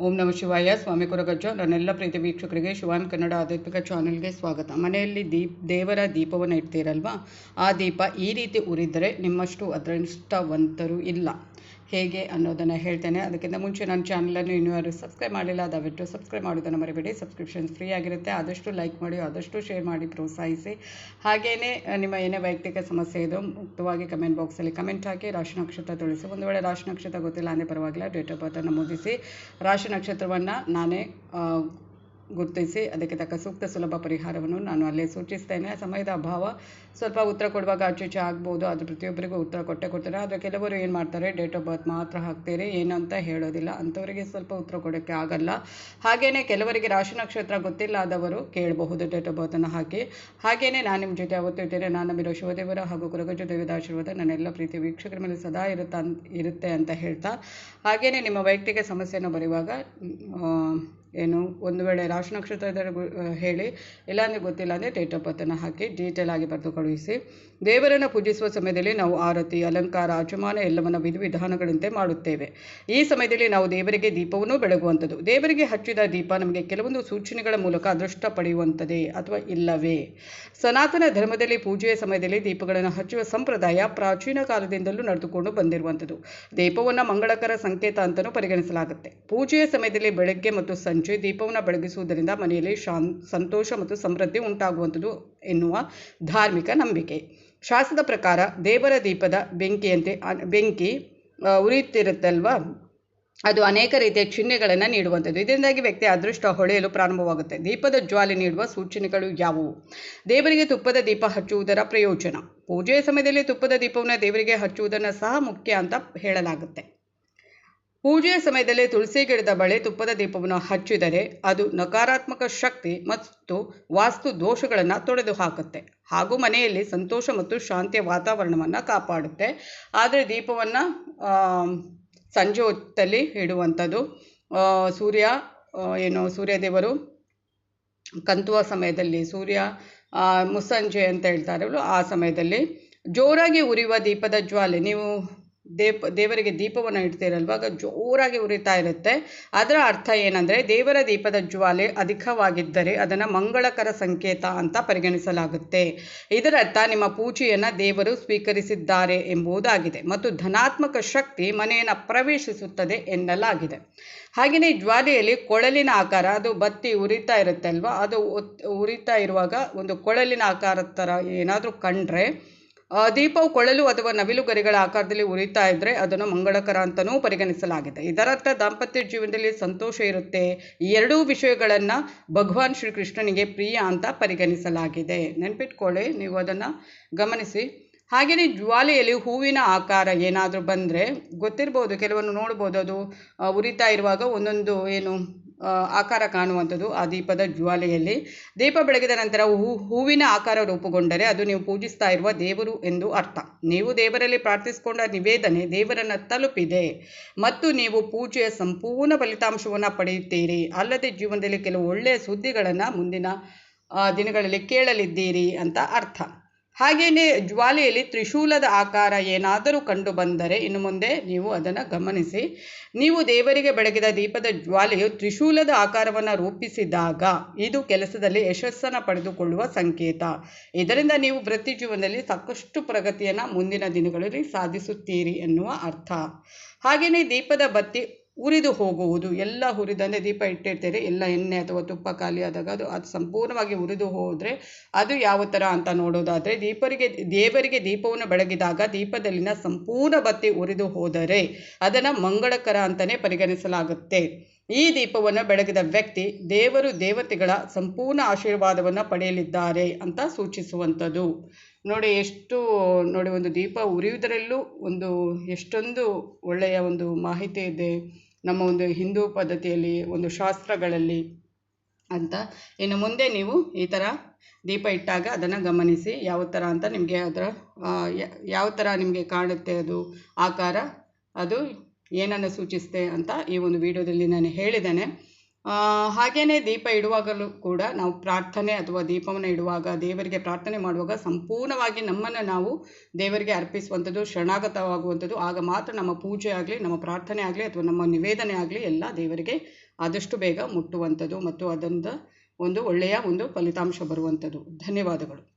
ಓಂ ನಮ ಶಿವಾಯ. ಸ್ವಾಮಿ ಕೊರಗಜ್ಜ. ನನ್ನೆಲ್ಲ ಪ್ರೀತಿ ವೀಕ್ಷಕರಿಗೆ ಶಿವಾನ್ ಕನ್ನಡ ಆಧ್ಯಾತ್ಮಿಕ ಚಾನೆಲ್ಗೆ ಸ್ವಾಗತ. ಮನೆಯಲ್ಲಿ ದೀಪ್, ದೇವರ ದೀಪವನ್ನು ಇಡ್ತೀರಲ್ವಾ? ಆ ದೀಪ ಈ ರೀತಿ ಉರಿದರೆ ನಿಮ್ಮಷ್ಟು ಅದೃಷ್ಟವಂತರು ಇಲ್ಲ. ಹೇಗೆ ಅನ್ನೋದನ್ನು ಹೇಳ್ತೇನೆ. ಅದಕ್ಕಿಂತ ಮುಂಚೆ ನನ್ನ ಚಾನಲನ್ನು ಇನ್ನೂ ಯಾರು ಸಬ್ಸ್ಕ್ರೈಬ್ ಮಾಡಿಲ್ಲ, ದಯವಿಟ್ಟು ಸಬ್ಸ್ಕ್ರೈಬ್ ಮಾಡೋದನ್ನು ಮರಿಬೇಡಿ. ಸಬ್ಸ್ಕ್ರಿಪ್ಷನ್ ಫ್ರೀ ಆಗಿರುತ್ತೆ. ಆದಷ್ಟು ಲೈಕ್ ಮಾಡಿ, ಆದಷ್ಟು ಶೇರ್ ಮಾಡಿ, ಪ್ರೋತ್ಸಾಹಿಸಿ. ಹಾಗೆಯೇ ನಿಮ್ಮ ಏನೇ ವೈಯಕ್ತಿಕ ಸಮಸ್ಯೆ ಇದು ಮುಕ್ತವಾಗಿ ಕಮೆಂಟ್ ಬಾಕ್ಸಲ್ಲಿ ಕಮೆಂಟ್ ಹಾಕಿ, ರಾಶಿ ನಕ್ಷತ್ರ ತಿಳಿಸಿ. ಒಂದು ವೇಳೆ ರಾಶಿ ನಕ್ಷತ್ರ ಗೊತ್ತಿಲ್ಲ ಅಂದರೆ ಪರವಾಗಿಲ್ಲ. ಡೇಟ್ ಆಫ್ ಬರ್ತ್ ನಮೂದಿಸಿ ರಾಶಿ ನಕ್ಷತ್ರವನ್ನು ನಾನೇ ಗುರುತಿಸಿ ಅದಕ್ಕೆ ತಕ್ಕ ಸೂಕ್ತ ಸುಲಭ ಪರಿಹಾರವನ್ನು ನಾನು ಅಲ್ಲೇ ಸೂಚಿಸ್ತೇನೆ. ಸಮಯದ ಅಭಾವ ಸ್ವಲ್ಪ ಉತ್ತರ ಕೊಡುವಾಗ ಆಚೆ ಈಚೆ ಆಗ್ಬೋದು. ಆದರೆ ಪ್ರತಿಯೊಬ್ಬರಿಗೂ ಉತ್ತರ ಕೊಟ್ಟೆ ಕೊಡ್ತಾರೆ. ಆದರೆ ಕೆಲವರು ಏನು ಮಾಡ್ತಾರೆ? ಡೇಟ್ ಆಫ್ ಬರ್ತ್ ಮಾತ್ರ ಹಾಕ್ತೀರಿ. ಏನು ಅಂತ ಹೇಳೋದಿಲ್ಲ. ಅಂಥವರಿಗೆ ಸ್ವಲ್ಪ ಉತ್ತರ ಕೊಡೋಕ್ಕೆ ಆಗಲ್ಲ. ಹಾಗೆಯೇ ಕೆಲವರಿಗೆ ರಾಶಿ ನಕ್ಷತ್ರ ಗೊತ್ತಿಲ್ಲ ಆದವರು ಕೇಳಬಹುದು ಡೇಟ್ ಆಫ್ ಬರ್ತನ್ನು ಹಾಕಿ. ಹಾಗೆಯೇ ನಾನು ನಿಮ್ಮ ಜೊತೆ ಅವತ್ತು ಇದ್ದೇನೆ ನಾನು ನಂಬಿರೋ ಶಿವದೇವರ ಹಾಗೂ ಕುರಗಜ ದೇವದ ಆಶೀರ್ವಾದ ನನ್ನೆಲ್ಲ ಪ್ರೀತಿ ವೀಕ್ಷಕರ ಮೇಲೆ ಸದಾ ಇರುತ್ತಾ, ಇರುತ್ತೆ ಅಂತ ಹೇಳ್ತಾ. ಹಾಗೆಯೇ ನಿಮ್ಮ ವೈಯಕ್ತಿಕ ಸಮಸ್ಯೆಯನ್ನು ಬರೆಯುವಾಗ ಏನು, ಒಂದು ವೇಳೆ ರಾಶಿ ನಕ್ಷತ್ರದ ಗು- ಹೇಳಿ, ಇಲ್ಲಾಂದರೆ ಗೊತ್ತಿಲ್ಲ ಅಂದರೆ ಡೇಟ್ ಆಫ್ ಬರ್ತನ್ನು ಹಾಕಿ ಡೀಟೇಲ್ ಆಗಿ ಬರೆದು ಕಳುಹಿಸಿ. ದೇವರನ್ನು ಪೂಜಿಸುವ ಸಮಯದಲ್ಲಿ ನಾವು ಆರತಿ, ಅಲಂಕಾರ ಆಚಮಾನ ಎಲ್ಲವನ್ನು ವಿಧಿವಿಧಾನಗಳಂತೆ ಮಾಡುತ್ತೇವೆ. ಈ ಸಮಯದಲ್ಲಿ ನಾವು ದೇವರಿಗೆ ದೀಪವನ್ನು ಬೆಳಗುವಂಥದ್ದು. ದೇವರಿಗೆ ಹಚ್ಚಿದ ದೀಪ ನಮಗೆ ಕೆಲವೊಂದು ಸೂಚನೆಗಳ ಮೂಲಕ ಅದೃಷ್ಟ ಪಡೆಯುವಂಥದ್ದೇ ಅಥವಾ ಇಲ್ಲವೇ? ಸನಾತನ ಧರ್ಮದಲ್ಲಿ ಪೂಜೆಯ ಸಮಯದಲ್ಲಿ ದೀಪಗಳನ್ನು ಹಚ್ಚುವ ಸಂಪ್ರದಾಯ ಪ್ರಾಚೀನ ಕಾಲದಿಂದಲೂ ನಡೆದುಕೊಂಡು ಬಂದಿರುವಂಥದ್ದು. ದೀಪವನ್ನು ಮಂಗಳಕರ ಸಂಕೇತ ಅಂತಲೂ ಪರಿಗಣಿಸಲಾಗುತ್ತೆ. ಪೂಜೆಯ ಸಮಯದಲ್ಲಿ ಬೆಳಗ್ಗೆ ಮತ್ತು ಸಂಜೆ ದೀಪವನ್ನು ಬೆಳಗಿಸುವುದರಿಂದ ಮನೆಯಲ್ಲಿ ಶಾನ್, ಸಂತೋಷ ಮತ್ತು ಸಮೃದ್ಧಿ ಉಂಟಾಗುವಂಥದ್ದು ಎನ್ನುವ ಧಾರ್ಮಿಕ ನಂಬಿಕೆ. ಶಾಸ್ತ್ರದ ಪ್ರಕಾರ ದೇವರ ದೀಪದ ಬೆಂಕಿಯಂತೆ ಬೆಂಕಿ ಉರಿಯುತ್ತಿರುತ್ತಲ್ವಾ? ಅದು ಅನೇಕ ರೀತಿಯ ಚಿಹ್ನೆಗಳನ್ನು ನೀಡುವಂಥದ್ದು. ಇದರಿಂದಾಗಿ ವ್ಯಕ್ತಿ ಅದೃಷ್ಟ ಹೊಳೆಯಲು ಪ್ರಾರಂಭವಾಗುತ್ತೆ. ದೀಪದ ಜ್ವಾಲೆ ನೀಡುವ ಸೂಚನೆಗಳು ಯಾವುವು? ದೇವರಿಗೆ ತುಪ್ಪದ ದೀಪ ಹಚ್ಚುವುದರ ಪ್ರಯೋಜನ. ಪೂಜೆಯ ಸಮಯದಲ್ಲಿ ತುಪ್ಪದ ದೀಪವನ್ನು ದೇವರಿಗೆ ಹಚ್ಚುವುದನ್ನು ಸಹ ಮುಖ್ಯ ಅಂತ ಹೇಳಲಾಗುತ್ತೆ. ಪೂಜೆಯ ಸಮಯದಲ್ಲಿ ತುಳಸಿ ಗಿಡದ ಬಳೆ ತುಪ್ಪದ ದೀಪವನ್ನು ಹಚ್ಚಿದರೆ ಅದು ನಕಾರಾತ್ಮಕ ಶಕ್ತಿ ಮತ್ತು ವಾಸ್ತು ದೋಷಗಳನ್ನು ತೊಡೆದು ಹಾಕುತ್ತೆ ಹಾಗೂ ಮನೆಯಲ್ಲಿ ಸಂತೋಷ ಮತ್ತು ಶಾಂತಿಯ ವಾತಾವರಣವನ್ನು ಕಾಪಾಡುತ್ತೆ. ಆದರೆ ದೀಪವನ್ನು ಸಂಜೆ ಹೊತ್ತಲ್ಲಿ ಇಡುವಂಥದ್ದು ಸೂರ್ಯ ಏನು ಏನು ಸೂರ್ಯದೇವರು ಕಂತುವ ಸಮಯದಲ್ಲಿ, ಸೂರ್ಯ ಮುಸ್ಸಂಜೆ ಅಂತ ಹೇಳ್ತಾರೆ ಆ ಸಮಯದಲ್ಲಿ ಜೋರಾಗಿ ಉರಿಯುವ ದೀಪದ ಜ್ವಾಲೆ ನೀವು ದೇಪ, ದೇವರಿಗೆ ದೀಪವನ್ನು ಇಡ್ತೀರಲ್ವ? ಆಗ ಜೋರಾಗಿ ಉರಿತಾ ಇರುತ್ತೆ. ಅದರ ಅರ್ಥ ಏನಂದರೆ, ದೇವರ ದೀಪದ ಜ್ವಾಲೆ ಅಧಿಕವಾಗಿದ್ದರೆ ಅದನ್ನು ಮಂಗಳಕರ ಸಂಕೇತ ಅಂತ ಪರಿಗಣಿಸಲಾಗುತ್ತೆ. ಇದರರ್ಥ, ನಿಮ್ಮ ಪೂಜೆಯನ್ನು ದೇವರು ಸ್ವೀಕರಿಸಿದ್ದಾರೆ ಎಂಬುದಾಗಿದೆ ಮತ್ತು ಧನಾತ್ಮಕ ಶಕ್ತಿ ಮನೆಯನ್ನು ಪ್ರವೇಶಿಸುತ್ತದೆ ಎನ್ನಲಾಗಿದೆ. ಹಾಗೆಯೇ ಜ್ವಾಲೆಯಲ್ಲಿ ಕೊಳಲಿನ ಆಕಾರ, ಅದು ಬತ್ತಿ ಉರಿತಾ ಇರುತ್ತೆ ಅಲ್ವಾ ಅದು ಉರಿತಾ ಇರುವಾಗ ಒಂದು ಕೊಳಲಿನ ಆಕಾರದ ಥರ ಏನಾದರೂ ಕಂಡ್ರೆ ದೀಪವು ಕೊಳಲು ಅಥವಾ ನವಿಲು ಗರಿಗಳ ಆಕಾರದಲ್ಲಿ ಉರಿತಾ ಇದ್ದರೆ ಅದನ್ನು ಮಂಗಳಕರ ಅಂತಲೂ ಪರಿಗಣಿಸಲಾಗಿದೆ. ಇದರರ್ಥ ದಾಂಪತ್ಯ ಜೀವನದಲ್ಲಿ ಸಂತೋಷ ಇರುತ್ತೆ. ಈ ಎರಡೂ ವಿಷಯಗಳನ್ನು ಭಗವಾನ್ ಶ್ರೀಕೃಷ್ಣನಿಗೆ ಪ್ರಿಯ ಅಂತ ಪರಿಗಣಿಸಲಾಗಿದೆ. ನೆನ್ಪಿಟ್ಕೊಳ್ಳಿ, ನೀವು ಅದನ್ನು ಗಮನಿಸಿ. ಹಾಗೆಯೇ ಜ್ವಾಲೆಯಲ್ಲಿ ಹೂವಿನ ಆಕಾರ ಏನಾದರೂ ಬಂದರೆ, ಗೊತ್ತಿರ್ಬೋದು, ಕೆಲವನ್ನು ನೋಡ್ಬೋದು, ಅದು ಉರಿತಾ ಇರುವಾಗ ಒಂದೊಂದು ಏನು ಆಕಾರ ಕಾಣುವಂಥದ್ದು ಆ ದೀಪದ ಜ್ವಾಲೆಯಲ್ಲಿ. ದೀಪ ಬೆಳಗಿದ ನಂತರ ಹೂ, ಹೂವಿನ ಆಕಾರ ರೂಪುಗೊಂಡರೆ ಅದು ನೀವು ಪೂಜಿಸ್ತಾ ಇರುವ ದೇವರು ಎಂದು ಅರ್ಥ. ನೀವು ದೇವರಲ್ಲಿ ಪ್ರಾರ್ಥಿಸಿಕೊಂಡ ನಿವೇದನೆ ದೇವರನ್ನು ತಲುಪಿದೆ. ಮತ್ತು ನೀವು ಪೂಜೆಯ ಸಂಪೂರ್ಣ ಫಲಿತಾಂಶವನ್ನು ಪಡೆಯುತ್ತೀರಿ. ಅಲ್ಲದೆ ಜೀವನದಲ್ಲಿ ಕೆಲವು ಒಳ್ಳೆಯ ಸುದ್ದಿಗಳನ್ನು ಮುಂದಿನ ದಿನಗಳಲ್ಲಿ ಕೇಳಲಿದ್ದೀರಿ ಅಂತ ಅರ್ಥ. ಹಾಗೆಯೇ ಜ್ವಾಲೆಯಲ್ಲಿ ತ್ರಿಶೂಲದ ಆಕಾರ ಏನಾದರೂ ಕಂಡು ಬಂದರೆ ಇನ್ನು ಮುಂದೆ ನೀವು ಅದನ್ನು ಗಮನಿಸಿ. ನೀವು ದೇವರಿಗೆ ಬೆಳಗಿದ ದೀಪದ ಜ್ವಾಲೆಯು ತ್ರಿಶೂಲದ ಆಕಾರವನ್ನು ರೂಪಿಸಿದಾಗ ಇದು ಕೆಲಸದಲ್ಲಿ ಯಶಸ್ಸನ್ನು ಪಡೆದುಕೊಳ್ಳುವ ಸಂಕೇತ. ಇದರಿಂದ ನೀವು ವೃತ್ತಿ ಜೀವನದಲ್ಲಿ ಸಾಕಷ್ಟು ಪ್ರಗತಿಯನ್ನು ಮುಂದಿನ ದಿನಗಳಲ್ಲಿ ಸಾಧಿಸುತ್ತೀರಿ ಎನ್ನುವ ಅರ್ಥ. ಹಾಗೆಯೇ ದೀಪದ ಬತ್ತಿ ಉರಿದು ಹೋಗುವುದು. ಎಲ್ಲ ಹುರಿದಂತೆ ದೀಪ ಇಟ್ಟಿರ್ತೀರಿ. ಎಲ್ಲ ಎಣ್ಣೆ ಅಥವಾ ತುಪ್ಪ ಖಾಲಿ ಆದಾಗ ಅದು ಅದು ಸಂಪೂರ್ಣವಾಗಿ ಉರಿದು ಹೋದರೆ ಅದು ಯಾವ ಥರ ಅಂತ ನೋಡೋದಾದರೆ ದೀಪರಿಗೆ, ದೇವರಿಗೆ ದೀಪವನ್ನು ಬೆಳಗಿದಾಗ ದೀಪದಲ್ಲಿನ ಸಂಪೂರ್ಣ ಬತ್ತಿ ಉರಿದು ಹೋದರೆ ಅದನ್ನು ಮಂಗಳಕರ ಅಂತಲೇ ಪರಿಗಣಿಸಲಾಗುತ್ತೆ. ಈ ದೀಪವನ್ನು ಬೆಳಗಿದ ವ್ಯಕ್ತಿ ದೇವರು ದೇವತೆಗಳ ಸಂಪೂರ್ಣ ಆಶೀರ್ವಾದವನ್ನು ಪಡೆಯಲಿದ್ದಾರೆ ಅಂತ ಸೂಚಿಸುವಂಥದ್ದು. ನೋಡಿ, ಎಷ್ಟು, ನೋಡಿ, ಒಂದು ದೀಪ ಉರಿಯುವುದರಲ್ಲೂ ಒಂದು ಎಷ್ಟೊಂದು ಒಳ್ಳೆಯ ಒಂದು ಮಾಹಿತಿ ಇದೆ ನಮ್ಮ ಒಂದು ಹಿಂದೂ ಪದ್ಧತಿಯಲ್ಲಿ, ಒಂದು ಶಾಸ್ತ್ರಗಳಲ್ಲಿ ಅಂತ. ಇನ್ನು ಮುಂದೆ ನೀವು ಈ ಥರ ದೀಪ ಇಟ್ಟಾಗ ಅದನ್ನು ಗಮನಿಸಿ ಯಾವ ಥರ ಅಂತ ನಿಮಗೆ ಅದರ ಯಾವ ಥರ ನಿಮಗೆ ಕಾಣುತ್ತೆ ಅದು ಆಕಾರ, ಅದು ಏನನ್ನು ಸೂಚಿಸುತ್ತೆ ಅಂತ ಈ ಒಂದು ವಿಡಿಯೋದಲ್ಲಿ ನಾನು ಹೇಳಿದ್ದೇನೆ. ಹಾಗೆಯೇ ದೀಪ ಇಡುವಾಗಲೂ ಕೂಡ ನಾವು ಪ್ರಾರ್ಥನೆ ಅಥವಾ ದೀಪವನ್ನು ಇಡುವಾಗ, ದೇವರಿಗೆ ಪ್ರಾರ್ಥನೆ ಮಾಡುವಾಗ ಸಂಪೂರ್ಣವಾಗಿ ನಮ್ಮನ್ನು ನಾವು ದೇವರಿಗೆ ಅರ್ಪಿಸುವಂಥದ್ದು, ಶರಣಾಗತವಾಗುವಂಥದ್ದು. ಆಗ ಮಾತ್ರ ನಮ್ಮ ಪೂಜೆ ಆಗಲಿ, ನಮ್ಮ ಪ್ರಾರ್ಥನೆ ಆಗಲಿ ಅಥವಾ ನಮ್ಮ ನಿವೇದನೆ ಆಗಲಿ ಎಲ್ಲ ದೇವರಿಗೆ ಆದಷ್ಟು ಬೇಗ ಮುಟ್ಟುವಂಥದ್ದು ಮತ್ತು ಅದರಿಂದ ಒಂದು ಒಳ್ಳೆಯ ಒಂದು ಫಲಿತಾಂಶ ಬರುವಂಥದ್ದು. ಧನ್ಯವಾದಗಳು.